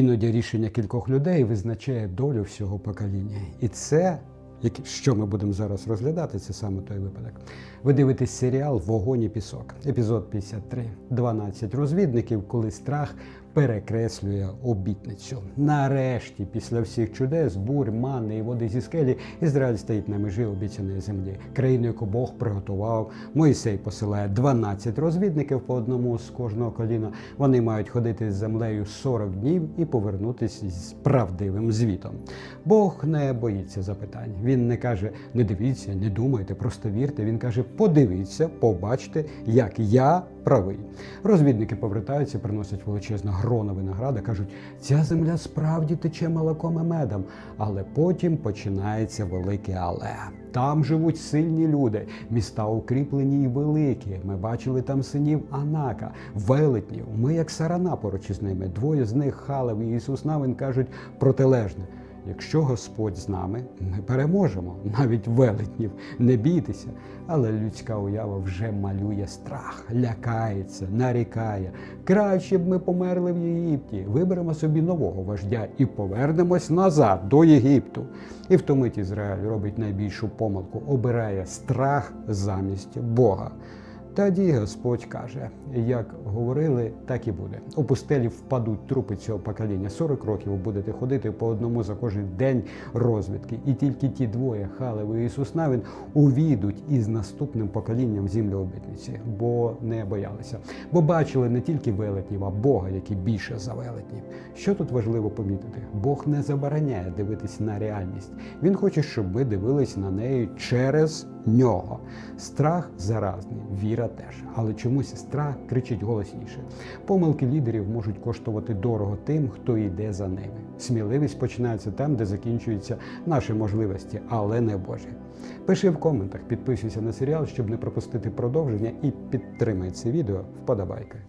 Іноді рішення кількох людей визначає долю всього покоління. І це, що ми будемо зараз розглядати, це саме той випадок. Ви дивитесь серіал Вогонь і пісок, епізод 53. 12 розвідників, коли страх перекреслює обітницю. Нарешті, після всіх чудес, бурь, мани і води зі скелі, Ізраїль стоїть на межі обіцяної землі. Країну, яку Бог приготував. Моїсей посилає 12 розвідників по одному з кожного коліна. Вони мають ходити з землею 40 днів і повернутися з правдивим звітом. Бог не боїться запитань. Він не каже: не дивіться, не думайте, просто вірте. Він каже: подивіться, побачте, як я правий. Розвідники повертаються, приносять величезне гроно винограда, кажуть, ця земля справді тече молоком і медом. Але потім починається велике але. Там живуть сильні люди, міста укріплені і великі. Ми бачили там синів Анака, велетнів. Ми, як сарана поруч із ними. Двоє з них Халев і Ісус Навин кажуть протилежне. Якщо Господь з нами, ми переможемо, навіть велетнів, не бійтеся. Але людська уява вже малює страх, лякається, нарікає. Краще б ми померли в Єгипті, виберемо собі нового вождя і повернемось назад до Єгипту. І в тому Ізраїль робить найбільшу помилку, обирає страх замість Бога. Тоді Господь каже: як говорили, так і буде. У пустелі впадуть трупи цього покоління. 40 років будете ходити по одному за кожен день розвідки. І тільки ті двоє, Халев і Ісус Навін, увійдуть із наступним поколінням в землю обітниці, бо не боялися. Бо бачили не тільки велетнів, а Бога, який більше за велетнів. Що тут важливо помітити? Бог не забороняє дивитися на реальність. Він хоче, щоб ми дивились на неї через нього. Страх заразний, віра теж. Але чомусь сестра кричить голосніше. Помилки лідерів можуть коштувати дорого тим, хто йде за ними. Сміливість починається там, де закінчуються наші можливості, але не Божі. Пиши в коментах, підписуйся на серіал, щоб не пропустити продовження, і підтримай це відео вподобайкою.